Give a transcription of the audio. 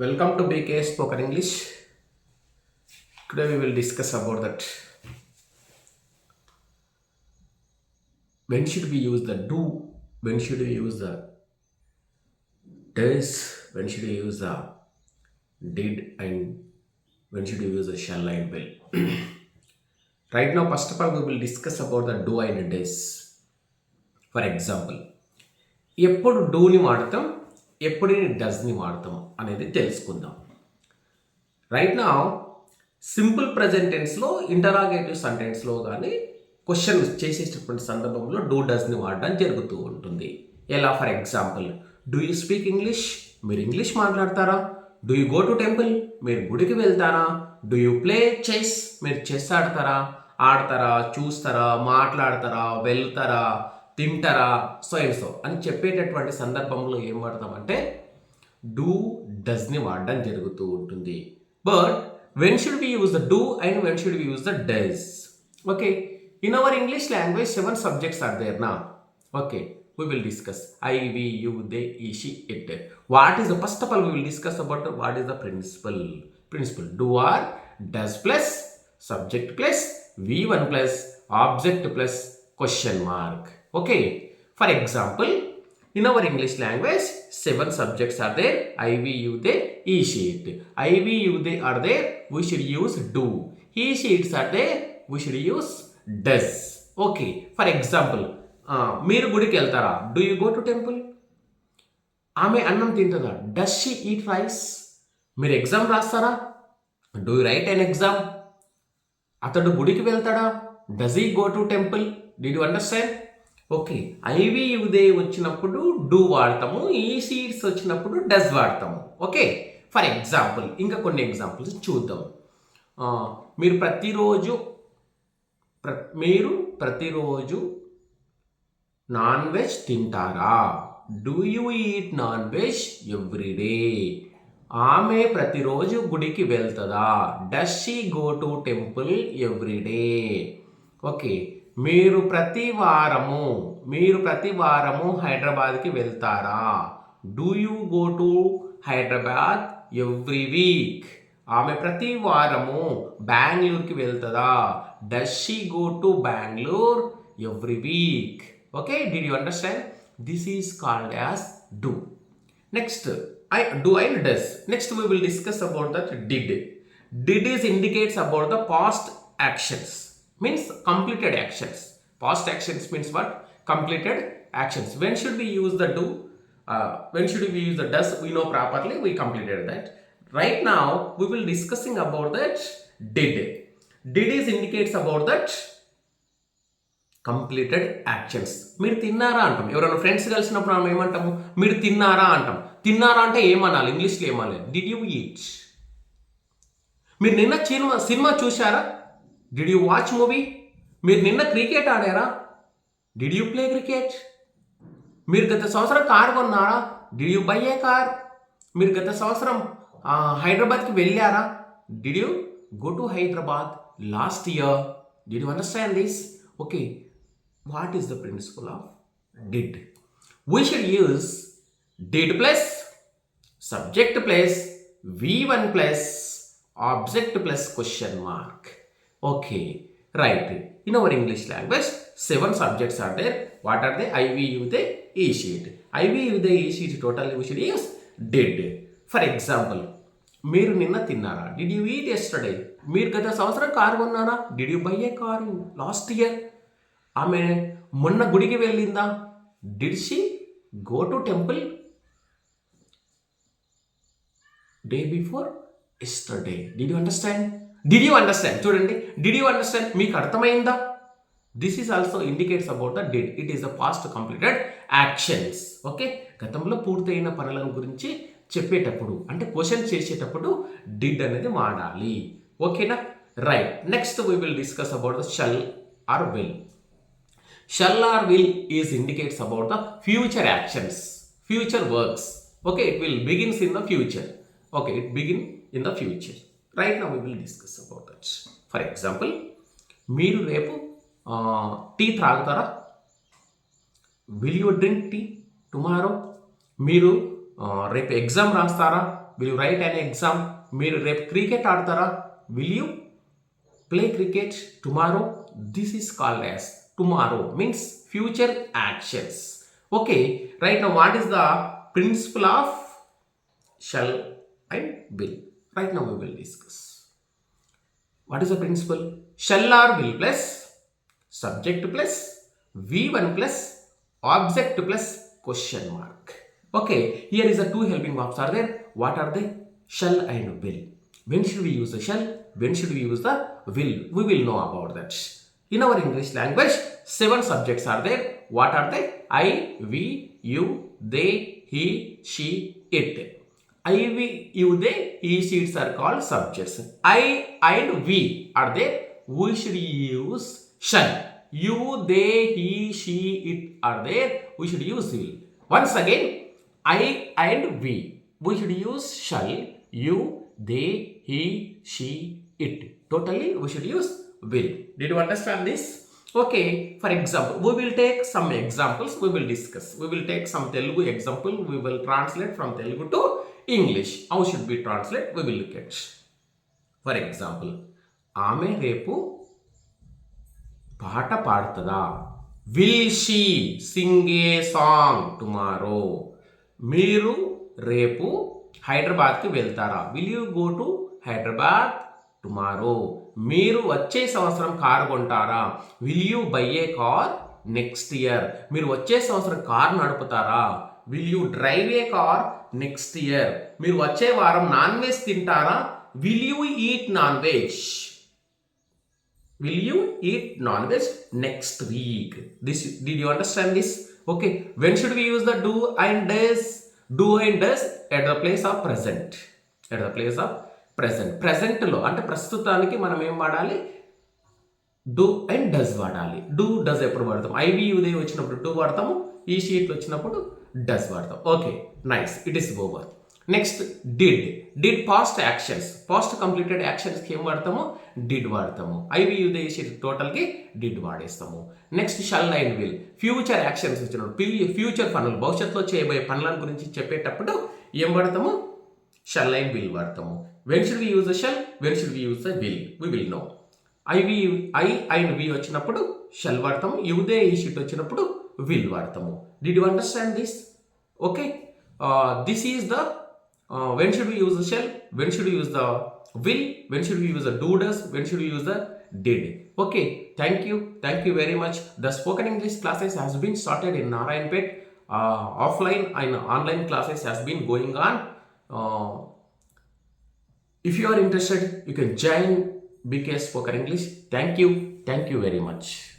Welcome to BK Spoken English. Today we will discuss about that. When should we use the do? When should we use the does? When should we use the did? And when should we use the shall and will? right now, first of all, we will discuss about the do and does. For example, ఎప్పుడు డూని వాడతాం ఎప్పుడు డస్ని వాడతాం అనేది తెలుసుకుందాం. Right నా simple present టెన్స్లో interrogative సెంటెన్స్లో కానీ క్వశ్చన్ చేసేటటువంటి సందర్భంలో డూ డస్ని వాడడం జరుగుతూ ఉంటుంది. ఎలా? For example do you speak English మీరు ఇంగ్లీష్ మాట్లాడతారా? Do you go to temple మీరు గుడికి వెళ్తారా? డూ యూ ప్లే చెస్ మీరు చెస్ ఆడతారా? ఆడతారా? చూస్తారా? మాట్లాడతారా? వెళ్తారా? తింటారా? సో ఏం సో అని చెప్పేటటువంటి సందర్భంలో ఏం వాడతామంటే డూ డస్ని వాడడం జరుగుతూ ఉంటుంది. But when should be use the do and when should be use the does okay in our English language seven subjects are there నా okay we will discuss I we you they he she it what is the first of all we will discuss about what is the principle principle do or does plus subject plus V one plus object plus question mark Okay. For example, in our English language, seven subjects are there. I, we, you, they, he, she, it. I, we, you, they are there. We should use do. He, she, its are there. We should use does. Okay. For example, మీరు గుడికి వెళ్తారా do you go to temple ఆమె అన్నం తింటుందా does she eat rice మీరు exam రాస్తారా do you write an exam అతడు గుడికి వెళ్తాడా does he go to temple do you understand okay. I we you they వచ్చినప్పుడు డూ వాడతాము e ఈ సీడ్స్ వచ్చినప్పుడు డస్ వాడతాము. ఓకే. ఫర్ ఎగ్జాంపుల్ ఇంకా కొన్ని ఎగ్జాంపుల్స్ చూద్దాం. మీరు ప్రతిరోజు ప్ర మీరు ప్రతిరోజు నాన్ వెజ్ తింటారా? Do you eat non veg every day ఆమె ప్రతిరోజు గుడికి వెళ్తుందా? Does she go to temple every day okay. మీరు ప్రతి వారము మీరు ప్రతి వారము హైదరాబాద్కి వెళ్తారా? Do you go to Hyderabad every week ఆమె ప్రతి వారము బెంగళూరుకి వెళ్తుందా? Does she go to Bangalore every week okay did you understand this is called as do next I do and does next we will discuss about that did did is indicates about the past actions means completed actions past actions means what completed actions when should we use the do when should we use the does we know properly we completed that right now we will discussing about that did did is indicates about that completed actions మీరు తిన్నారా అంటాం. ఎవరైనా friends కలిసినప్పుడు మనం ఏమంటాము? మీరు తిన్నారా అంటాం. తిన్నారా అంటే ఏమనాలి? ఇంగ్లీష్లో ఏమనాలి? డిడ్ యూ ఈచ్ మీరు నిన్న సినిమా సినిమా చూశారా? డిడ్ యూ వాచ్ మూవీ మీరు నిన్న క్రికెట్ ఆడారా? డిడ్ యూ ప్లే క్రికెట్ మీరు గత సంవత్సరం కార్ కొన్నారా? Did you buy a car మీరు గత సంవత్సరం ఆ, హైదరాబాద్కి వెళ్ళారా? Did you go to Hyderabad last year did you understand this okay what is the principle of did we should use did plus subject plus V one plus object plus question mark okay right in our English language seven subjects are there what are they I we you they he she it I we you they he she it total you should use for example మీరు నిన్న తిన్నారా? Did you eat yesterday మీరు గత సంవత్సరం car కొన్నారా? Did you buy a car last year ఆమె మొన్న గుడికి వెళ్ళిందా? Did she go to temple day before yesterday did you understand did you understand చూడండి. డిడ్ యూ అండర్స్టాండ్ మీకు అర్థమైందా? This is also indicates about the did it is the past completed actions okay గతంలో పూర్తయిన పనుల గురించి చెప్పేటప్పుడు అంటే question చేసేటప్పుడు డిడ్ అనేది వాడాలి ఓకేనా right next we will discuss about the shall or will shall or will is indicates about the future actions future works okay it will begins in the future okay it begin in the future right now we will discuss about that for example మీరు రేపు tea త్రాగుతారా? Will you drink tea tomorrow మీరు రేపు exam రాస్తారా? Will you write an exam మీరు రేపు cricket ఆడతారా? Will you play cricket tomorrow this is called as tomorrow means future actions okay right what is the principle of shall and will right now we will discuss. What is the principle? Shall or will plus subject plus v1 plus object plus question mark. Okay here is the two helping verbs are there. What are they? Shall and will. When should we use the shall? When should we use the will? We will know about that. In our english language seven subjects are there. What are they? I we you they he she it I, we, you, they, he, sheets are called subjects. I and we are there. We should use shall. You, they, he, she, it are there. We should use will. Once again, I and we. We should use shall, you, they, he, she, it. Totally, we should use will. Did you understand this? Okay, for example, we will take some examples, we will discuss. We will take some Telugu example, we will translate from Telugu to English how should be translate we will look for example ఆమె రేపు పాట పాడుతుందా? Will she sing a song tomorrow మీరు రేపు హైదరాబాద్కి వెళ్తారా? Will you go to Hyderabad tomorrow మీరు వచ్చే సంవత్సరం కారు కొంటారా? Will you buy a car next year మీరు వచ్చే సంవత్సరం car నడుపుతారా? Will you drive a car next year మీరు వచ్చే వారం నాన్ వెజ్ తింటారా? Will you eat non veg will you eat non veg next week this did you understand this okay when should we use the do and does do and does at the place of present at the place of present ప్రజెంట్లో అంటే ప్రస్తుతానికి మనం ఏం వాడాలి? Do and does వాడాలి. Do does ఎప్పుడు వాడతాం IB ఉదయం వచ్చినప్పుడు డూ వాడతాము. ఈ షీట్లు వచ్చినప్పుడు డస్ వాడతాం. Okay nice it is over next did did past actions past completed యాక్షన్స్కి ఏం వాడతాము? డిడ్ వాడతాము. I we you they she it టోటల్కి did వాడేస్తాము. Next shall nine will future actions వచ్చినప్పుడు ఫ్యూచర్ పనులు భవిష్యత్తులో చేయబోయే పనుల గురించి చెప్పేటప్పుడు ఏం వాడతాము? షల్ నైన్ విల్ వాడతాము. When should we use the shall when should we use the will we will no I we I and we వచ్చినప్పుడు షల్ వాడతాము. యుదే ఈ షీట్ వచ్చినప్పుడు will vartamo. Did you understand this? Okay. Uh, this is the uh, when should we use the shall? When should we use the will? When should we use the do does? When should we use the did? Okay. Thank you. Thank you very much. The spoken English classes has been started in Nara Uh, offline and online classes has been going on. Uh, if you are interested, you can join BKS Spoken English. Thank you. Thank you very much.